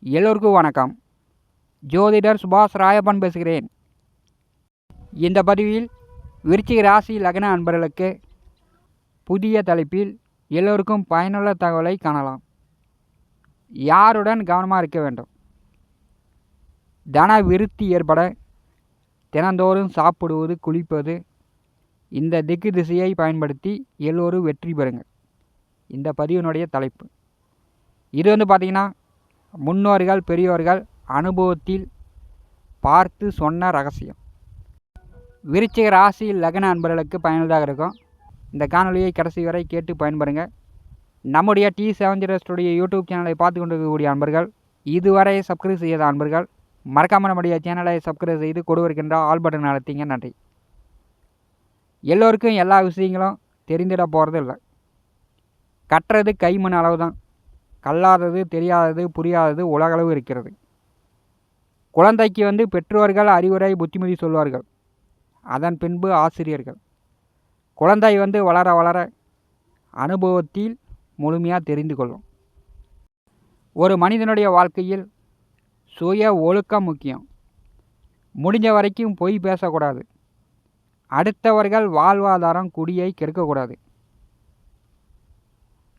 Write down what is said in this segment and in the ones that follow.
எல்லோருக்கும் வணக்கம். ஜோதிடர் சுபாஷ் ராயப்பன் பேசுகிறேன். இந்த பதிவில் விருச்சிக ராசி லக்ன அன்பர்களுக்கு புதிய தலைப்பில் எல்லோருக்கும் பயனுள்ள தகவலை காணலாம். யாருடன் கவனமாக இருக்க வேண்டும்? தன விருத்தி ஏற்பட தினந்தோறும் சாப்பிடுவது குளிப்பது இந்த திக்கு திசையை பயன்படுத்தி எல்லோரும் வெற்றி பெறுங்கள். இந்த பதிவினுடைய தலைப்பு. இது வந்து பார்த்திங்கன்னா முன்னோர்கள் பெரியோர்கள் அனுபவத்தில் பார்த்து சொன்ன ரகசியம். விருச்சிக ராசியில் லக்ன அன்பர்களுக்கு பயனுள்ளதாக இருக்கும். இந்த காணொலியை கடைசி வரை கேட்டு பயன்பெறுங்க. நம்முடைய டி செவன் ஸ்டுடியோ யூடியூப் சேனலை பார்த்து கொண்டிருக்கக்கூடிய அன்பர்கள் இதுவரை சப்ஸ்கிரைப் செய்யாத அன்பர்கள் மறக்காமல் நம்முடைய சேனலை சப்ஸ்கிரைப் செய்து கொடுவருக்கின்ற ஆல் பட்டன் அழுத்திங்க நன்றி. எல்லோருக்கும் எல்லா விஷயங்களும் தெரிந்திட போகிறது இல்லை கட்டுறது கைமண் அளவு தான் கல்லாதது தெரியாதது புரியாதது உலகளவு இருக்கிறது. குழந்தைக்கு வந்து பெற்றோர்கள் அறிவுரை புத்திமதி சொல்வார்கள். அதன் பின்பு ஆசிரியர்கள். குழந்தை வந்து வளர வளர அனுபவத்தில் முழுமையாக தெரிந்து கொள்ளும். ஒரு மனிதனுடைய வாழ்க்கையில் சுய ஒழுக்கம் முக்கியம். முடிஞ்ச வரைக்கும் பொய் பேசக்கூடாது. அடுத்தவர்கள் வாழ்வாதாரம் குடியை கெடுக்கக்கூடாது.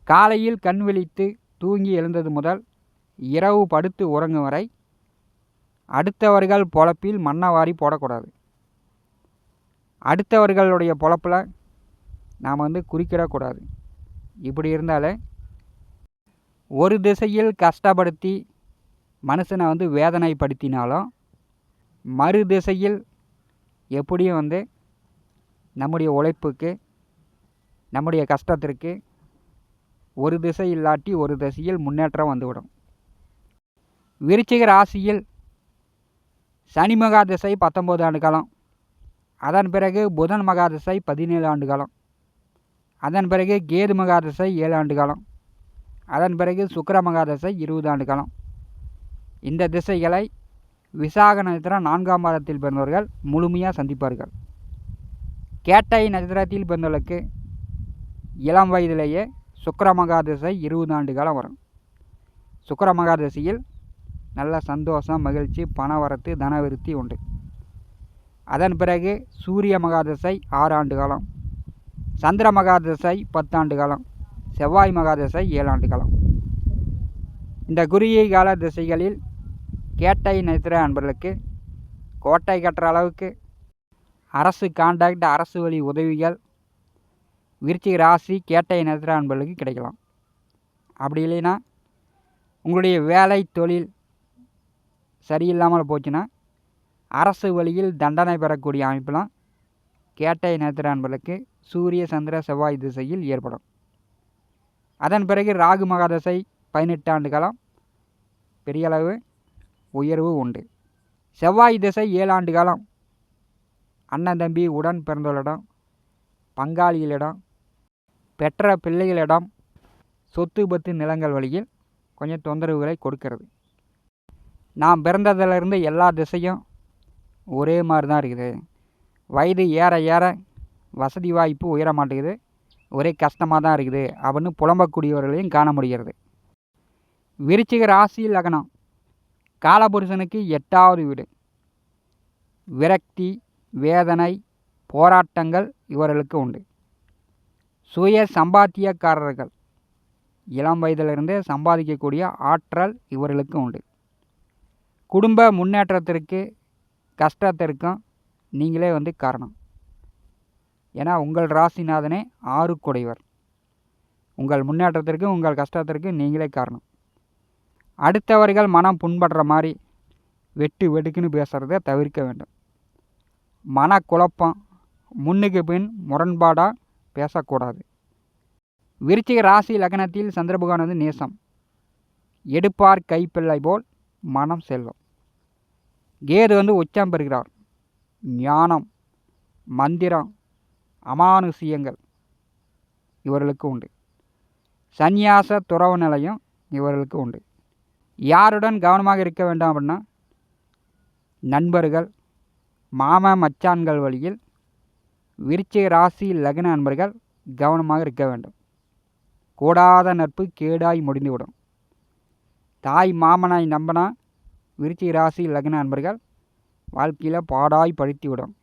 காலையில் கண் விழித்து தூங்கி எழுந்தது முதல் இரவு படுத்து உறங்கும் வரை அடுத்தவர்கள் பொழப்பில் மண்ணை வாரி போடக்கூடாது. அடுத்தவர்களுடைய பொழப்பில் நாம் வந்து குறிக்கிடக்கூடாது. இப்படி இருந்தாலே ஒரு திசையில் கஷ்டப்படுத்தி மனுஷனை வந்து வேதனைப்படுத்தினாலும் மறு திசையில் எப்படியும் வந்து நம்முடைய உழைப்புக்கு நம்முடைய கஷ்டத்திற்கு ஒரு திசை இல்லாட்டி ஒரு திசையில் முன்னேற்றம் வந்துவிடும். விருச்சிக ராசியில் சனி மகா திசை பத்தொம்போது ஆண்டு காலம். அதன் பிறகு புதன் மகா திசை பதினேழு ஆண்டு காலம். அதன் பிறகு கேது மகா திசை ஏழு ஆண்டு காலம். அதன் பிறகு சுக்கர மகா திசை இருபது ஆண்டு காலம். இந்த திசைகளை விசாக நட்சத்திரம் நான்காம் மாதத்தில் பிறந்தவர்கள் முழுமையாக சந்திப்பார்கள். கேட்டை நட்சத்திரத்தில் பிறந்தவர்களுக்கு இளம் வயதிலேயே சுக்கர மகாதசை இருபது ஆண்டு காலம் வரும். சுக்கரமகாதசியில் நல்ல சந்தோஷம் மகிழ்ச்சி பணவரத்து தனவிருத்தி உண்டு. அதன் பிறகு சூரிய மகாதசை ஆறு ஆண்டு காலம் சந்திர மகாதசை பத்தாண்டு காலம் செவ்வாய் மகாதசை ஏழாண்டு காலம். இந்த குறுகிய கால திசைகளில் கேட்டை நட்சத்திர அன்பர்களுக்கு கோட்டை கட்டுற அளவுக்கு அரசு கான்டாக்ட் அரசு வழி உதவிகள் விருச்சிக ராசி கேட்டை நட்சத்திர அன்பர்களுக்கு கிடைக்கலாம். அப்படி இல்லைன்னா உங்களுடைய வேலை தொழில் சரியில்லாமல் போச்சுன்னா அரசு வழியில் தண்டனை பெறக்கூடிய அமைப்பெல்லாம் கேட்டை நட்சத்திர அன்பர்களுக்கு சூரிய சந்திர செவ்வாய் திசையில் ஏற்படும். அதன் பிறகு ராகு மகாதசை பதினெட்டு ஆண்டு காலம் பெரிய அளவு உயர்வு உண்டு. செவ்வாய் திசை ஏழு ஆண்டு காலம் அண்ணன் தம்பி உடன் பிறந்தவர்களிடம் பங்காளிகளிடம் பெற்ற பிள்ளைகளிடம் சொத்து பத்து நிலங்கள் வழியில் கொஞ்சம் தொந்தரவுகளை கொடுக்கிறது. நாம் பிறந்ததிலிருந்து எல்லா திசையும் ஒரே மாதிரி தான் இருக்குது. வயது ஏற ஏற வசதி வாய்ப்பு உயர மாட்டேங்குது ஒரே கஷ்டமாக தான் இருக்குது அப்படின்னு புலம்பக்கூடியவர்களையும் காண முடிகிறது. விருச்சிக ராசி லக்னம். காலபுருஷனுக்கு எட்டாவது வீடு. விரக்தி வேதனை போராட்டங்கள் இவர்களுக்கு உண்டு. சுய சம்பாத்தியக்காரர்கள் இளம் வயதிலிருந்தே சம்பாதிக்கக்கூடிய ஆற்றல் இவர்களுக்கு உண்டு. குடும்ப முன்னேற்றத்திற்கு கஷ்டத்திற்கும் நீங்களே வந்து காரணம். ஏன்னா உங்கள் ராசிநாதனே ஆறு குடைவர் உங்கள் முன்னேற்றத்திற்கு உங்கள் கஷ்டத்திற்கு நீங்களே காரணம். அடுத்தவர்கள் மனம் புண்படுற மாதிரி வெட்டு வெடுக்குன்னு பேசுகிறத தவிர்க்க வேண்டும். மனக்குழப்பம் முன்னுக்கு பின் முரண்பாடாக பேசக்கூடாது. விருச்சிக ராசி லக்னத்தில் சந்திரபகவான் வந்து நேசம். எடுப்பார் கைப்பிள்ளை போல் மனம் செல்லும் கேது வந்து உச்சம் பெறுகிறார். ஞானம் மந்திரம் அமானுஷியங்கள் இவர்களுக்கு உண்டு. சந்நியாச துறவு நிலையம் இவர்களுக்கு உண்டு. யாருடன் கவனமாக இருக்க வேண்டாம் அப்படின்னா நண்பர்கள் மாம மச்சான்கள் வழியில் விருச்சிக ராசி லக்ன நண்பர்கள் கவனமாக இருக்க வேண்டும். கூடாத நட்பு கேடாய் முடிந்துவிடும். தாய் மாமனாய் நம்பினா விருச்சிக ராசி லக்ன நண்பர்கள் வாழ்க்கையில் பாடாய் படுத்திவிடும்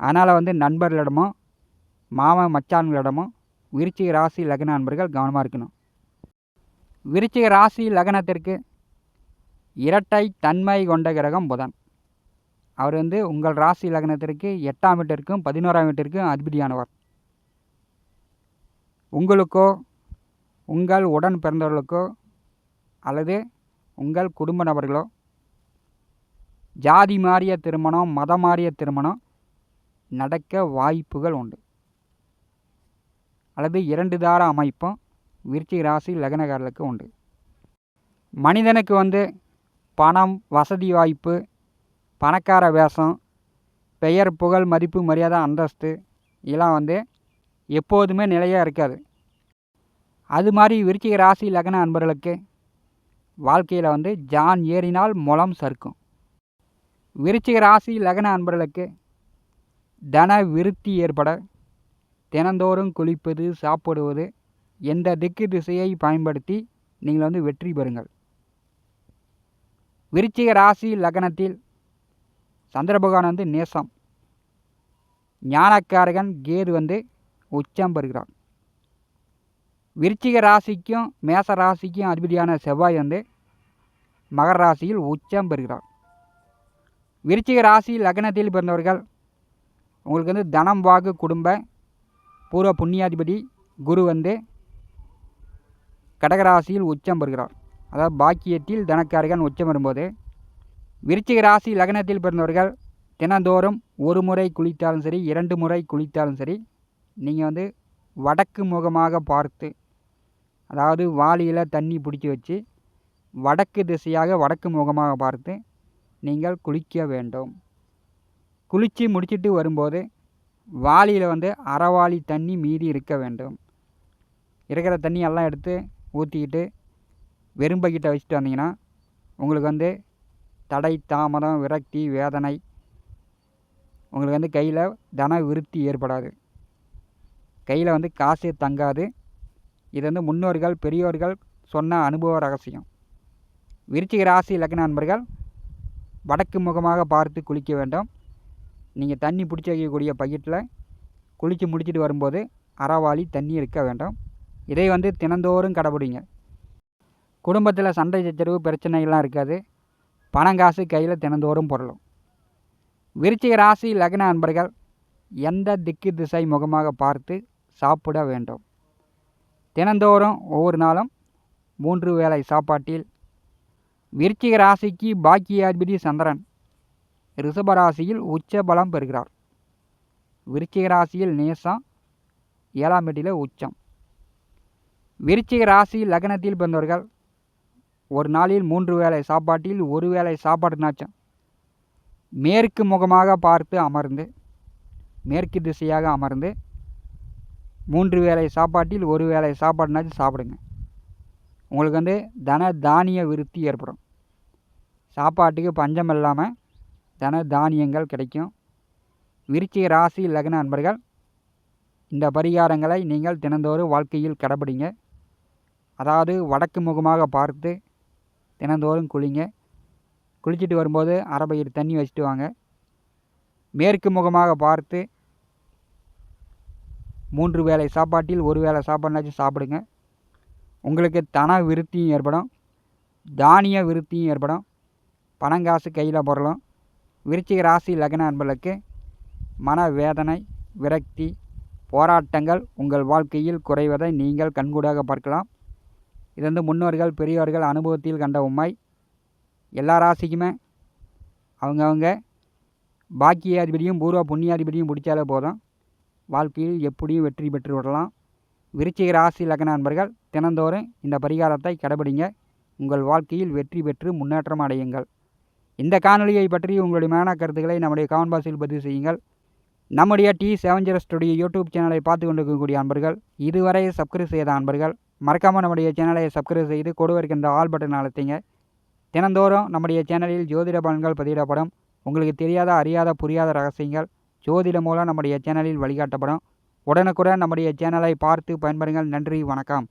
அதனால் வந்து நண்பர்களிடமோ மாமன் மச்சான்களிடமோ விருச்சிக ராசி லக்ன நண்பர்கள் கவனமாக இருக்கணும். விருச்சிக ராசி லக்னத்திற்கு இரட்டை தன்மை கொண்ட கிரகம் புதன். அவர் வந்து உங்கள் ராசி லக்னத்திற்கு எட்டாம் வீட்டிற்கும் பதினோராம் வீட்டிற்கும் அதிபதியானவர். உங்களுக்கோ உங்கள் உடன் பிறந்தவர்களுக்கோ அல்லது உங்கள் குடும்ப நபர்களோ ஜாதி மாறிய திருமணம் மதம் மாறிய திருமணம் நடக்க வாய்ப்புகள் உண்டு. அல்லது இரண்டு தார அமைப்பும் விருச்சிக ராசி லக்னகாரர்களுக்கு உண்டு. மனிதனுக்கு வந்து பணம் வசதி வாய்ப்பு பணக்கார வேஷம் பெயர் புகழ் மதிப்பு மரியாதை அந்தஸ்து இதெல்லாம் வந்து எப்போதுமே நிலையாக இருக்காது. அது மாதிரி விருச்சிக ராசி லக்ன அன்பர்களுக்கு வாழ்க்கையில் வந்து ஜான் ஏறினால் முளம் சறுக்கும். விருச்சிக ராசி லக்ன அன்பர்களுக்கு தன விருத்தி ஏற்பட தினந்தோறும் குளிப்பது சாப்பிடுவது எந்த திக்கு திசையை பயன்படுத்தி நீங்கள் வந்து வெற்றி பெறுங்கள். விருச்சிக ராசி லக்னத்தில் சந்திரபகவான் வந்து நேசம். ஞானக்காரகன் கேது வந்து உச்சம் பெறுகிறார் விருச்சிக ராசிக்கும் மேச ராசிக்கும் அதிபதியான செவ்வாய் வந்து மகர ராசியில் உச்சம் பெறுகிறார். விருச்சிக ராசி லக்னத்தில் பிறந்தவர்கள் உங்களுக்கு வந்து தனம் வாக்கு குடும்ப பூர்வ புண்ணியாதிபதி குரு வந்து கடகராசியில் உச்சம் பெறுகிறார். அதாவது பாக்கியத்தில் தனக்காரகன் உச்சம் வரும்போது விருச்சிக ராசி லக்னத்தில் பிறந்தவர்கள் தினந்தோறும் ஒரு முறை குளித்தாலும் சரி இரண்டு முறை குளித்தாலும் சரி நீங்கள் வந்து வடக்கு முகமாக பார்த்து அதாவது வாளியில் தண்ணி பிடிச்சி வச்சு வடக்கு திசையாக வடக்கு முகமாக பார்த்து நீங்கள் குளிக்க வேண்டும். குளித்து முடிச்சிட்டு வரும்போது வாளியில் வந்து அறவாளி தண்ணி மீதி இருக்க வேண்டும். இருக்கிற தண்ணி எல்லாம் எடுத்து ஊற்றிக்கிட்டு வெறும்பக்கிட்ட வச்சுட்டு வந்தீங்கன்னா உங்களுக்கு வந்து தடை தாமதம் விரக்தி வேதனை உங்களுக்கு வந்து கையில் தன விருத்தி ஏற்படாது. கையில் வந்து காசே தங்காது. இது வந்து முன்னோர்கள் பெரியோர்கள் சொன்ன அனுபவ ரகசியம். விருச்சிக ராசி லக்ன நண்பர்கள் வடக்கு முகமாக பார்த்து குளிக்க வேண்டும். நீங்கள் தண்ணி பிடிச்சி வைக்கக்கூடிய பக்கெட்டில் குளித்து முடிச்சுட்டு வரும்போது அறவாளி தண்ணி இருக்க வேண்டும். இதை வந்து தினந்தோறும் கடைபிடிங்க. குடும்பத்தில் சண்டை சச்சரவு பிரச்சனைகள்லாம் இருக்காது. பணம் காசு கையில் தினந்தோறும் பொருளும். விருச்சிக ராசி லக்ன அன்பர்கள் எந்த திக்கு திசை முகமாக பார்த்து சாப்பிட வேண்டும். தினந்தோறும் ஒவ்வொரு நாளும் மூன்று வேளை சாப்பாட்டில் விருச்சிக ராசிக்கு பாக்கியாதிபதி சந்திரன் ரிஷபராசியில் உச்ச பலம் பெறுகிறார். விருச்சிக ராசியில் நேசம் ஏழாம் வீட்டில் உச்சம். விருச்சிக ராசி லக்னத்தில் பிறந்தவர்கள் ஒரு நாளில் மூன்று வேளை சாப்பாட்டில் ஒரு வேளை சாப்பாடுனாச்சும் மேற்கு முகமாக பார்த்து அமர்ந்து மேற்கு திசையாக அமர்ந்து மூன்று வேளை சாப்பாட்டில் ஒரு வேளை சாப்பாடுனாச்சும் சாப்பிடுங்க. உங்களுக்கு வந்து தன தானிய விருத்தி ஏற்படும். சாப்பாட்டுக்கு பஞ்சம் இல்லாமல் தன தானியங்கள் கிடைக்கும். விருச்சிக ராசி லக்ன அன்பர்கள் இந்த பரிகாரங்களை நீங்கள் தினந்தோறும் வாழ்க்கையில் கடைபிடிங்க அதாவது வடக்கு முகமாக பார்த்து தினந்தோறும் குளிங்க. குளிச்சுட்டு வரும்போது அரை பயிர் தண்ணி வச்சுட்டு வாங்க. மேற்கு முகமாக பார்த்து மூன்று வேளை சாப்பாட்டில் ஒரு வேளை சாப்பாடுனாச்சும் சாப்பிடுங்க. உங்களுக்கு தன விருத்தியும் ஏற்படும். தானிய விருத்தியும் ஏற்படும். பணங்காசு கையில் பொருளும். விருச்சிக ராசி லக்ன அன்பர்களுக்கு மன வேதனை விரக்தி போராட்டங்கள் உங்கள் வாழ்க்கையில் குறைவதை நீங்கள் கண்கூடாக பார்க்கலாம். இது வந்து முன்னோர்கள் பெரியவர்கள் அனுபவத்தில் கண்ட உண்மை. எல்லா ராசிக்குமே அவங்கவுங்க பாக்கியாதிபதியும் பூர்வ புண்ணியாதிபதியும் பிடிச்சாலே போதும். வாழ்க்கையில் எப்படியும் வெற்றி பெற்று விடலாம் விருச்சிக ராசி லக்ன நண்பர்கள் தினந்தோறும் இந்த பரிகாரத்தை கடைபிடிங்க. உங்கள் வாழ்க்கையில் வெற்றி பெற்று முன்னேற்றம் அடையுங்கள். இந்த காணொலியை பற்றி உங்களுடைய மேனா கருத்துக்களை நம்முடைய கமெண்ட் பாக்ஸில் பதிவு செய்யுங்கள். நம்முடைய T seven zero studio YouTube சேனலை பார்த்து கொண்டிருக்கக்கூடிய அன்பர்கள் இதுவரை சப்ஸ்கிரைப் செய்த அன்பர்கள் மறக்காமல் நம்முடைய சேனலை சப்ஸ்கிரைப் செய்து கொடுவருக்கின்ற ஆல் பட்டன் அழுத்திங்க. தினந்தோறும் நம்முடைய சேனலில் ஜோதிட பலன்கள் பதிவிடப்படும். உங்களுக்கு தெரியாத அறியாத புரியாத ரகசியங்கள் ஜோதிடம் மூலம் நம்முடைய சேனலில் வழிகாட்டப்படும். உடனுக்குடன் நம்முடைய சேனலை பார்த்து பயன்பெறுங்கள். நன்றி. வணக்கம்.